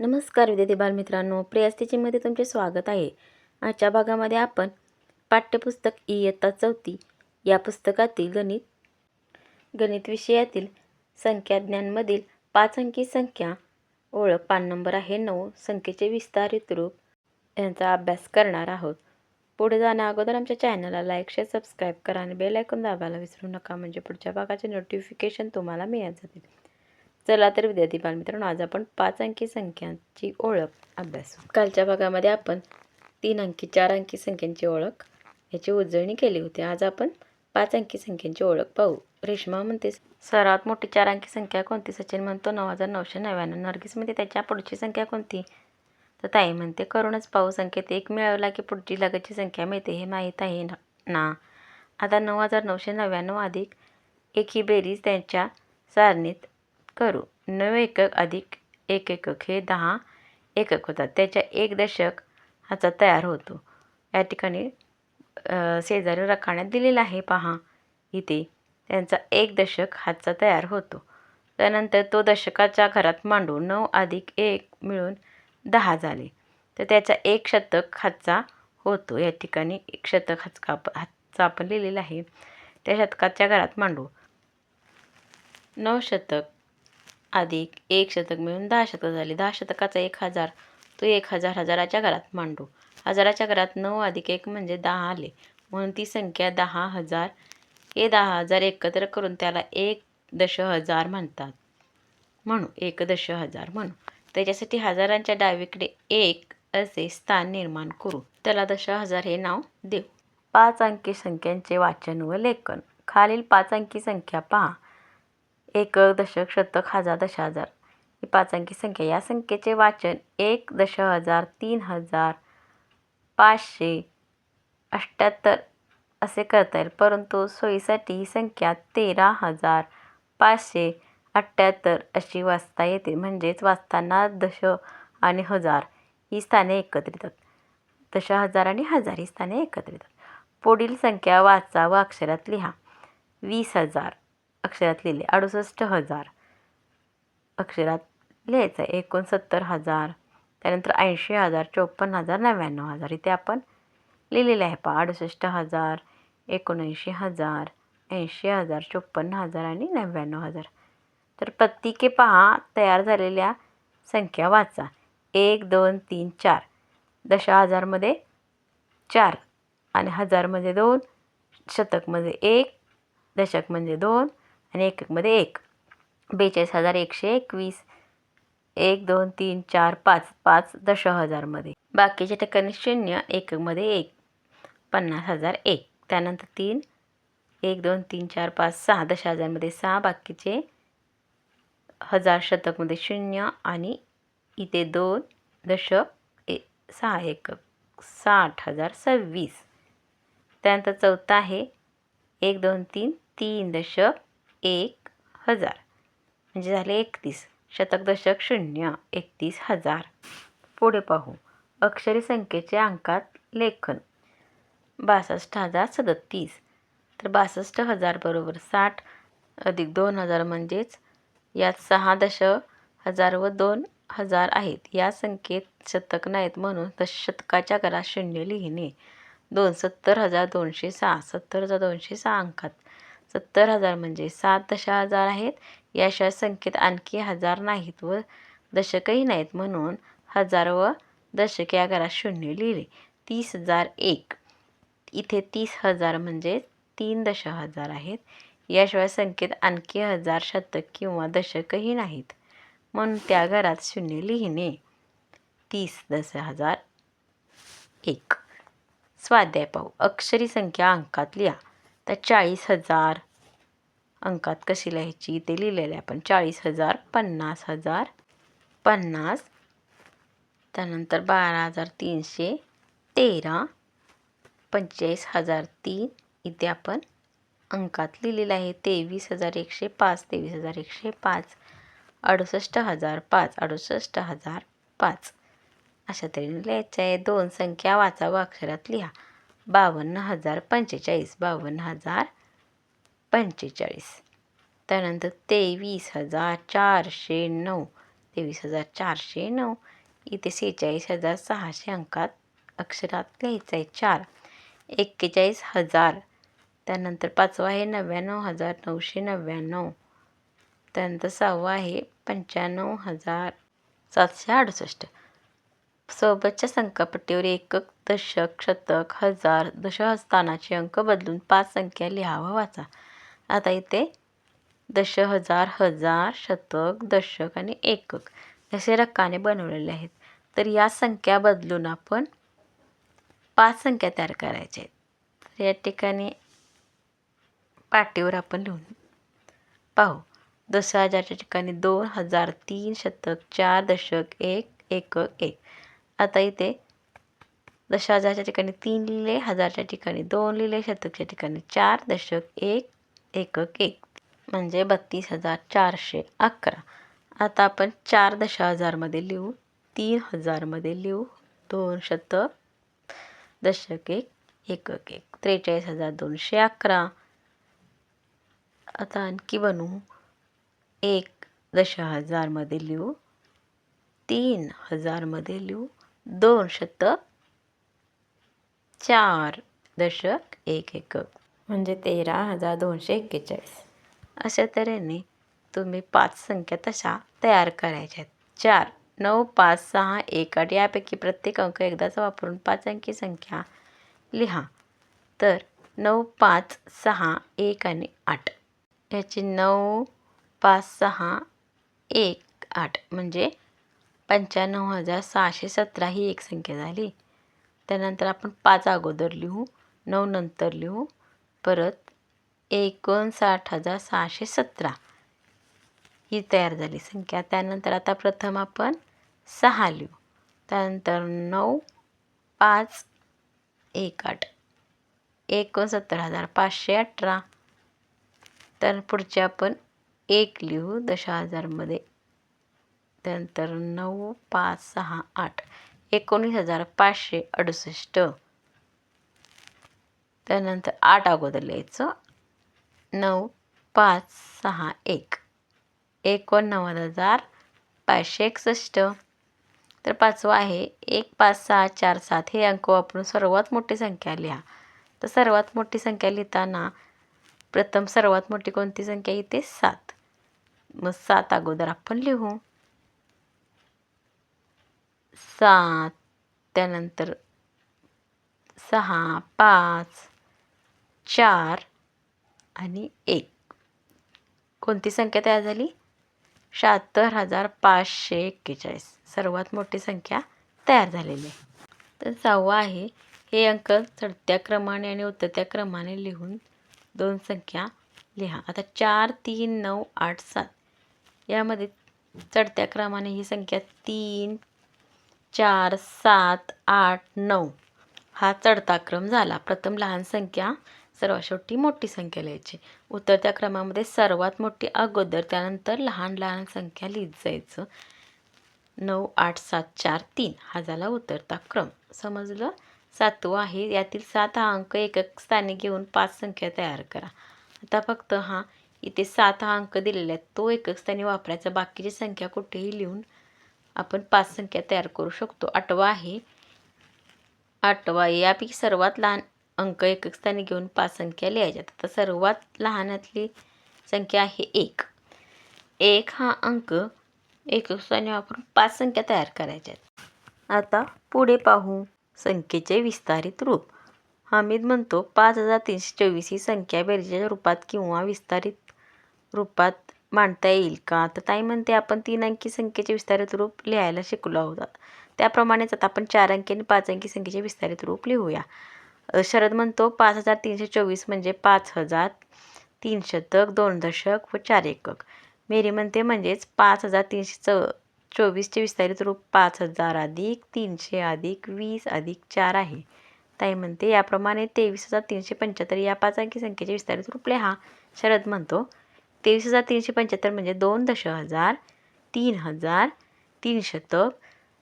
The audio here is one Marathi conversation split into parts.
नमस्कार विद्यार्थी बालमित्रांनो प्रियास्तीचीमध्ये तुमचे स्वागत आहे. आजच्या भागामध्ये आपण पाठ्यपुस्तक इयत्ता चौथी या पुस्तकातील गणित गणित विषयातील संख्याज्ञांमधील पाच अंकी संख्या ओळख पान नंबर आहे नऊ संख्येचे विस्तारित रूप यांचा अभ्यास करणार आहोत. पुढे जाण्या अगोदर आमच्या चॅनलला लाईक शेअर सबस्क्राईब करा आणि बेल ऐकून दाबायला विसरू नका म्हणजे पुढच्या भागाचे नोटिफिकेशन तुम्हाला मिळत जातील. चला तर विद्यार्थी बालमित्रांनो आज आपण पाच अंकी संख्यांची ओळख अभ्यासू. कालच्या भागामध्ये आपण तीन अंकी चार अंकी संख्यांची ओळख याची उजळणी केली होती. आज आपण पाच अंकी संख्यांची ओळख पाहू. रेश्मा म्हणते सर्वात मोठी चार अंकी संख्या कोणती? सचिन म्हणतो नऊ हजार नऊशे नव्याण्णव. नर्गिस म्हणते त्याच्या पुढची संख्या कोणती? तर ताई म्हणते करूनच पाहू. संख्येत एक मिळवला की पुढची लगतची संख्या मिळते हे माहीत आहे ना ना. आता नऊ हजार नऊशे नव्याण्णव अधिक एक ही बेरीज त्यांच्या सारणीत करू. नऊ एकक अधिक एक एकक हे दहा एकक होतात. त्याच्या एक दशक ह्याचा तयार होतो. या ठिकाणी शेजारी रखाण्यात दिलेला आहे. पहा इथे त्यांचा एक दशक हातचा तयार होतो. त्यानंतर तो दशकाच्या घरात मांडू नऊ अधिक एक मिळून दहा झाले. तर त्याचा एक शतक हातचा होतो. या ठिकाणी एक शतक हातका हातचा आपण लिहिलेला आहे. त्या शतकाच्या घरात मांडू. नऊ शतक अधिक एक शतक मिळून दहा शतक झाले. दहा शतकाचा एक हजार तो एक हजार हजाराच्या घरात मांडू. हजाराच्या घरात नऊ अधिक एक म्हणजे दहा आले. म्हणून ती संख्या दहा हजार हे दहा हजार एकत्र करून त्याला एक दश हजार म्हणतात. म्हणू एक दश हजार म्हणू. त्याच्यासाठी हजारांच्या डावीकडे एक असे स्थान निर्माण करू. त्याला दश हजार हे नाव देऊ. पाच अंकी संख्यांचे वाचन व लेखन. खालील पाच अंकी संख्या पहा. एकक दशक शतक हजार दश हजार ही पाच अंकी संख्या. या संख्येचे वाचन एक दश हजार तीन हजार पाचशे अठ्ठ्याहत्तर असे करता येईल. परंतु सोयीसाठी ही संख्या तेरा हजार पाचशे अठ्ठ्याहत्तर अशी वाचता येते. म्हणजेच वाचताना दश आणि हजार ही स्थाने एकत्र येतात दश हजार आणि हजार ही स्थाने एकत्र येतात पुढील संख्या वाचा व अक्षरात लिहा. वीस हजार अक्षरात लिहिले. अडुसष्ट हजार. अक्षरात लिहायचं आहे. एकोणसत्तर हजार. त्यानंतर ऐंशी हजार चोपन्न हजार नव्याण्णव हजार. इथे आपण लिहिलेले आहे पहा. अडुसष्ट हजार एकोणऐंशी हजार ऐंशी हजार चोपन्न हजार आणि नव्याण्णव हजार. तर प्रत्येके पहा तयार झालेल्या संख्या वाचा. एक दोन तीन चार. दशा हजारमध्ये चार. आणि हजारमध्ये दोन. शतकमध्ये एक. दशक म्हणजे दोन. आणि एककमध्ये एक. बेचाळीस हजार एकशे एकवीस. एक दोन तीन चार पाच. पाच दश हजारमध्ये. बाकीच्या टक्क्यांनी शून्य एककमध्ये एक. पन्नास हजार एक. त्यानंतर तीन. एक दोन तीन चार पाच सहा. दश हजारमध्ये सहा. बाकीचे हजार शतकमध्ये शून्य आणि इथे दोन दशक ए सहा एकक साठ हजार सव्वीस. त्यानंतर चौथा आहे. एक दोन तीन. तीन दशक एक हजार. म्हणजे झाले एकतीस. शतक दशक शून्य एकतीस हजार. पुढे पाहू. अक्षरी संख्येचे अंकात लेखन. बासष्ट हजार सदतीस. तर बासष्ट हजार बरोबर साठ अधिक दोन हजार म्हणजेच यात सहा दश हजार व दोन हजार आहेत. या संख्येत शतक नाहीत म्हणून दशशतकाच्या घरात शून्य लिहिणे. दोन सत्तर हजार दोनशे सहा सत्तर हजार दोनशे सहा अंकात. सत्तर हजार म्हणजे सात दश हजार आहेत. याशिवाय संख्येत आणखी हजार नाहीत व दशकही नाहीत म्हणून हजार व दशक या घरात शून्य लिहिले. तीस हजार एक. इथे तीस हजार म्हणजे तीन दश हजार आहेत. याशिवाय संख्येत आणखी हजार शतक किंवा दशकही नाहीत. म्हणून त्या घरात शून्य लिहिणे. तीस दश हजार एक. स्वाध्याय पाहू. अक्षरी संख्या अंकात लिहा. तर चाळीस हजार. अंकात कशी लिहायची? ते लिहिलेले आपण. चाळीस हजार पन्नास हजार पन्नास. त्यानंतर बारा हजार तीनशे तेरा. पंचेचाळीस हजार तीन. इथे आपण अंकात लिहिलेलं आहे. तेवीस हजार एकशे पाच तेवीस हजार एकशे पाच. अडुसष्ट हजार पाच अडुसष्ट हजार पाच. अशा तऱ्हेने लिहायचं आहे. दोन संख्या वाचावं अक्षरात लिहा. बावन्न हजार पंचेचाळीस बावन्न हजार पंचेचाळीस. त्यानंतर तेवीस हजार चारशे नऊ तेवीस हजार चारशे नऊ. इथे सेहेचाळीस हजार सहाशे अंकात अक्षरात लिहायचं आहे चार. एक्केचाळीस हजार. त्यानंतर पाचवा आहे नव्याण्णव हजार नऊशे नव्याण्णव. त्यानंतर सहावा आहे पंच्याण्णव हजार सातशे अडुसष्ट. सोबतच्या संख्यापट्टीवर एकक दशक शतक हजार दशहस्थानाचे अंक बदलून पाच संख्या लिहा व वाचा. आता इथे दश हजार हजार शतक दशक आणि एकक असे रकाने बनवलेले आहेत. तर या संख्या बदलून आपण पाच संख्या तयार करायच्या आहेत. तर या ठिकाणी पाटीवर आपण लिहून पाहू. दस हजारच्या ठिकाणी दोन हजार तीन शतक चार दशक एक एकक एक. आता इथे दश हजारच्या ठिकाणी तीन लिहिले हजारच्या ठिकाणी दोन लिहिले शतकच्या ठिकाणी चार दशक एक एकक एक. म्हणजे बत्तीस हजार चारशे अकरा. आता आपण चार दश हजारमध्ये लिहू तीन हजारमध्ये लिहू दोन शतक दशक एक एकक एक. त्रेचाळीस हजार दोनशे अकरा. आता आणखी बनवू एक दश हजारमध्ये लिहू तीन हजारमध्ये लिहू दोन शतक चार दशक एक एकक म्हणजे तेरा हजार दोनशे एक्केचाळीस. अशा तऱ्हेने तुम्ही पाच संख्या तशा तयार करायच्या आहेत. चार नऊ पाच सहा एक आठ यापैकी प्रत्येक अंक एकदाच वापरून पाच अंकी संख्या लिहा. तर नऊ पाच सहा एक आणि आठ. याची नऊ पाच सहा एक आठ. म्हणजे पंच्याण्णव हजार सहाशे सतरा ही एक संख्या झाली. त्यानंतर आपण पाच अगोदर लिहू नऊ नंतर लिहू परत एकोणसाठ हजार सहाशे सतरा ही तयार झाली संख्या. त्यानंतर आता प्रथम आपण सहा लिहू. त्यानंतर नऊ पाच एक आठ एकोणसत्तर हजार पाचशे अठरा. तर पुढचे आपण एक लिहू दशा हजारमध्ये त्यानंतर नऊ पाच सहा आठ एकोणीस हजार पाचशे अडुसष्ट. त्यानंतर आठ अगोदर लिहायचं. नऊ पाच सहा एक एकोणनव्वद हजार पाचशे एकसष्ट. तर पाचवं आहे. एक पाच सहा चार सात. हे अंक वापरून सर्वात मोठी संख्या लिहा. तर सर्वात मोठी संख्या लिहिताना प्रथम सर्वात मोठी कोणती संख्या? येते सात. मग सात अगोदर आपण लिहू. सात त्यानंतर सहा पाच चार आणि एक. कोणती संख्या तयार झाली? शहात्तर हजार पाचशे एक्केचाळीस. सर्वात मोठी संख्या तयार झालेली आहे. तर सहावा आहे हे अंक चढत्या क्रमाने आणि उतरत्या क्रमाने लिहून दोन संख्या लिहा. आता चार तीन नऊ आठ सात. यामध्ये चढत्या क्रमाने ही संख्या तीन चार सात आठ नऊ. हा चढता क्रम झाला. प्रथम लहान संख्या सर्वात शेवटी मोठी संख्या लिहायची. उतरत्या क्रमामध्ये सर्वात मोठी अगोदर त्यानंतर लहान लहान संख्या लिहित जायचं. नऊ आठ सात चार तीन. हा झाला उतरता क्रम. समजलं? सातवा आहे. यातील सात हा अंक एकक स्थानी घेऊन पाच संख्या तयार करा. आता फक्त हा इथे सात हा अंक दिलेला आहे तो एकक स्थानी वापरायचा. बाकीची संख्या कुठेही लिहून आपण पाच संख्या तयार करू शकतो. आठवा आहे. आठवा यापैकी सर्वात लहान अंक एकक स्थानी घेऊन पाच संख्या लिहायच्या. आता सर्वात लहानातली संख्या आहे एक. एक हा अंक एकक स्थानी वापरून पाच संख्या तयार करायच्या आहेत. आता पुढे पाहू संख्येचे विस्तारित रूप. हामिद म्हणतो पाच हजार तीनशे चोवीस ही संख्या बेरजेच्या रूपात किंवा विस्तारित रूपात मांडता येईल का? तर ताई म्हणते आपण तीन अंकी संख्येचे विस्तारित रूप लिहायला शिकलो आहोत. त्याप्रमाणेच आता आपण चार अंकी आणि पाच अंकी संख्येचे विस्तारित रूप लिहूया. शरद म्हणतो पाच हजार तीनशे चोवीस म्हणजे पाच हजार तीन शतक दोन दशक व चार एकक. मेरी म्हणते म्हणजेच पाच हजार तीनशे चौ चोवीसचे विस्तारित रूप पाच हजार अधिक तीनशे अधिक वीस अधिक चार आहे. ताई म्हणते याप्रमाणे तेवीस हजार तीनशे पंच्याहत्तर या पाच अंकी संख्येचे विस्तारित रूप लिहा. शरद म्हणतो तेवीस हजार तीनशे पंच्याहत्तर म्हणजे दोन दश हजार तीन हजार तीन शतक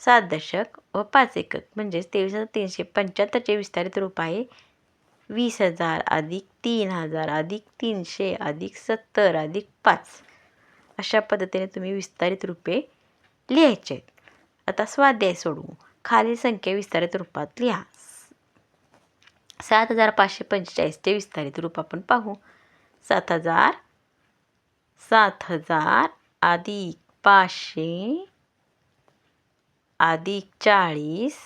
सात दशक व पाच एकक. म्हणजेच तेवीस हजार तीनशे पंच्याहत्तरचे विस्तारित रूप आहे. वीस हजार अधिक तीन हजार अधिक तीनशे अधिक सत्तर अधिक पाच. अशा पद्धतीने तुम्ही विस्तारित रूपे लिहायचे आहेत. आता स्वाध्याय सोडवू. खालील संख्या विस्तारित रूपात लिहा. सात हजार पाचशे पंचेचाळीसचे विस्तारित रूप आपण पाहू. सात हजार सात हजार अधिक पाचशे अधिक चाळीस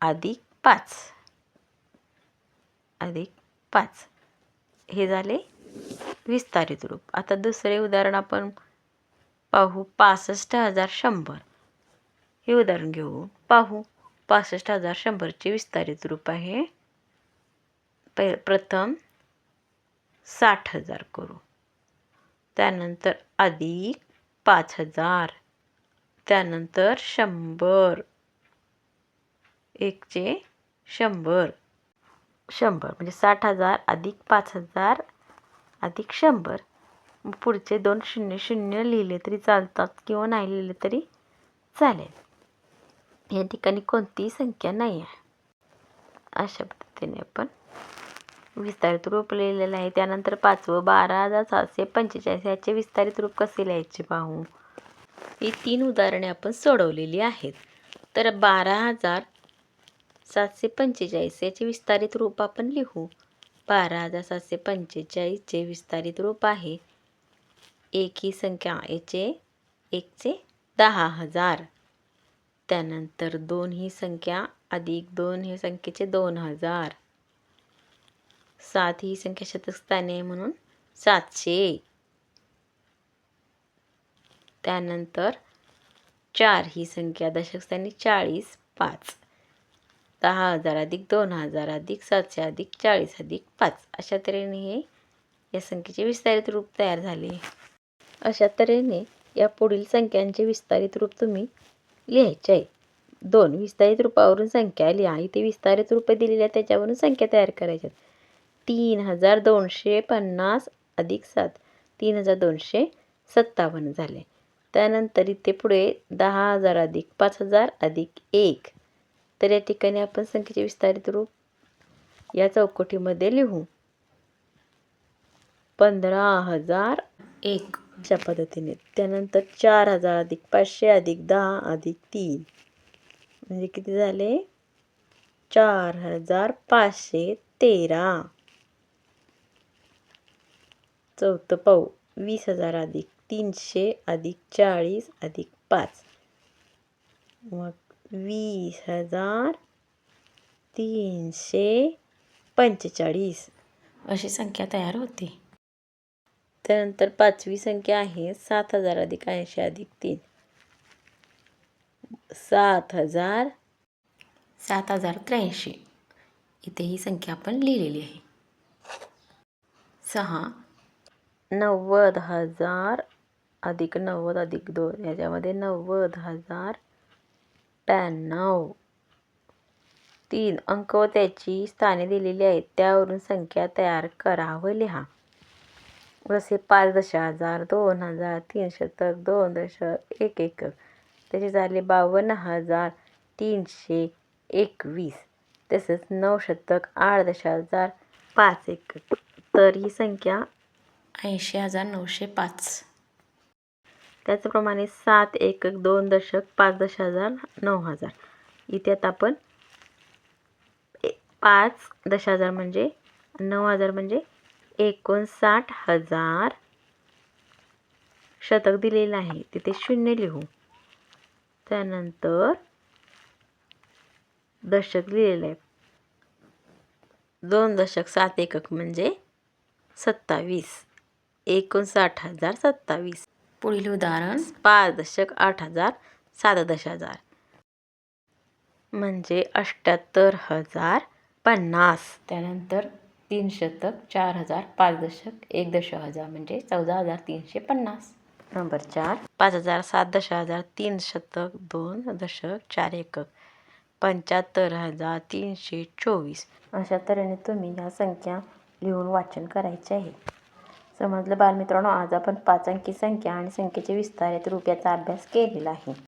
अधिक पाच. अधिक पाच. हे झाले विस्तारित रूप. आता दुसरे उदाहरण आपण पाहू. पासष्ट हजार शंभर. हे उदाहरण घेऊ पाहू. पासष्ट हजार शंभरचे विस्तारित रूप आहे. प प्रथम साठ हजार करू. त्यानंतर अधिक पाच हजार. त्यानंतर शंभर. एकचे शंभर. शंभर म्हणजे साठ हजार अधिक पाच हजार अधिक शंभर. पुढचे दोन शून्य शून्य लिहिले तरी चालतात किंवा नाही लिहिले तरी चालेल. या ठिकाणी कोणतीही संख्या नाही आहे. अशा पद्धतीने आपण विस्तारित रूप लिहिलेलं आहे. त्यानंतर पाचवं बारा हजार सातशे पंचेचाळीस. याचे विस्तारित रूप कसे लिहायचे पाहू? ही तीन उदाहरणे आपण सोडवलेली आहेत. तर बारा हजार सातशे पंचेचाळीस याचे विस्तारित रूप आपण लिहू. बारा हजार सातशे पंचेचाळीसचे विस्तारित रूप आहे. एक ही संख्या याचे एकचे दहा हजार. त्यानंतर दोन ही संख्या अधिक दोन हे संख्येचे दोन हजार. सात ही संख्या शतकस्थानी आहे म्हणून सातशे. त्यानंतर चार ही संख्या दशकस्थानी चाळीस पाच. दहा हजार अधिक दोन हजार अधिक सातशे अधिक चाळीस अधिक पाच. अशा तऱ्हेने हे या संख्येचे विस्तारित रूप तयार झाले. अशा तऱ्हेने या पुढील संख्यांचे विस्तारित रूप तुम्ही लिहायचे आहे. दोन विस्तारित रूपावरून संख्या लिहा. इथे विस्तारित रूपे दिलेल्या आहेत त्याच्यावरून संख्या तयार करायच्या तीन हजार दोनशे पन्नास अधिक सात तीन हजार दोनशे सत्तावन्न झाले. त्यानंतर इथे पुढे दहा हजार अधिक पाच हजार अधिक एक. तर या ठिकाणी आपण संख्येचे विस्तारित रूप या चौकटीमध्ये लिहू. पंधरा हजार एकच्या पद्धतीने. त्यानंतर चार हजार अधिक पाचशे अधिक दहा अधिक तीन. म्हणजे किती झाले? चार हजार पाचशे तेरा. चौथं पाहू वीस हजार अधिक तीनशे अधिक चाळीस अधिक पाच. मग वीस हजार तीनशे पंचेचाळीस. अशी संख्या तयार होते. त्यानंतर पाचवी संख्या आहे सात हजार अधिक ऐंशी अधिक तीन. सात हजार सात हजार त्र्याऐंशी. इथे ही संख्या आपण लिहिलेली आहे. सहा नव्वद हजार अधिक नव्वद अधिक दोन याच्यामध्ये नव्वद हजार ब्याण्णव. तीन अंक व त्याची स्थाने दिलेली आहेत त्यावरून संख्या तयार करा व लिहा. जसे पाच दश हजार दोन हजार तीन शतक दोन दशक एक एक. त्याचे झाले बावन्न हजार तीनशे एकवीस. तसंच नऊ शतक आठ दश हजार पाच एक. तर ही संख्या ऐंशी हजार नऊशे पाच. त्याचप्रमाणे सात एकक दोन दशक पाच दश हजार नऊ हजार. इथे आता आपण पाच दश हजार म्हणजे नऊ हजार म्हणजे एकोणसाठ हजार शतक दिलेलं आहे. तिथे शून्य लिहू. त्यानंतर दशक लिहिलेलं आहे. दोन दशक सात एकक म्हणजे सत्तावीस. एकोणसाठ हजार सत्तावीस. पुढील उदाहरण. पाच दशक आठ हजार सात दश हजार. म्हणजे अठ्ठ्याहत्तर हजार पन्नास. त्यानंतर तीन शतक चार हजार पाच दशक एक दश हजार म्हणजे चौदा हजार तीनशे पन्नास. नंबर चार. पाच हजार सात दश हजार तीन शतक दोन दशक चार एकक. पंच्याहत्तर हजार तीनशे चोवीस. अशा तऱ्हेने तुम्ही ह्या संख्या लिहून वाचन करायचे आहे. समजलं. बालमित्रांनो आज आपण पाच अंकी संख्या आणि संख्येचे विस्तारित रूप याचा अभ्यास केलेला आहे.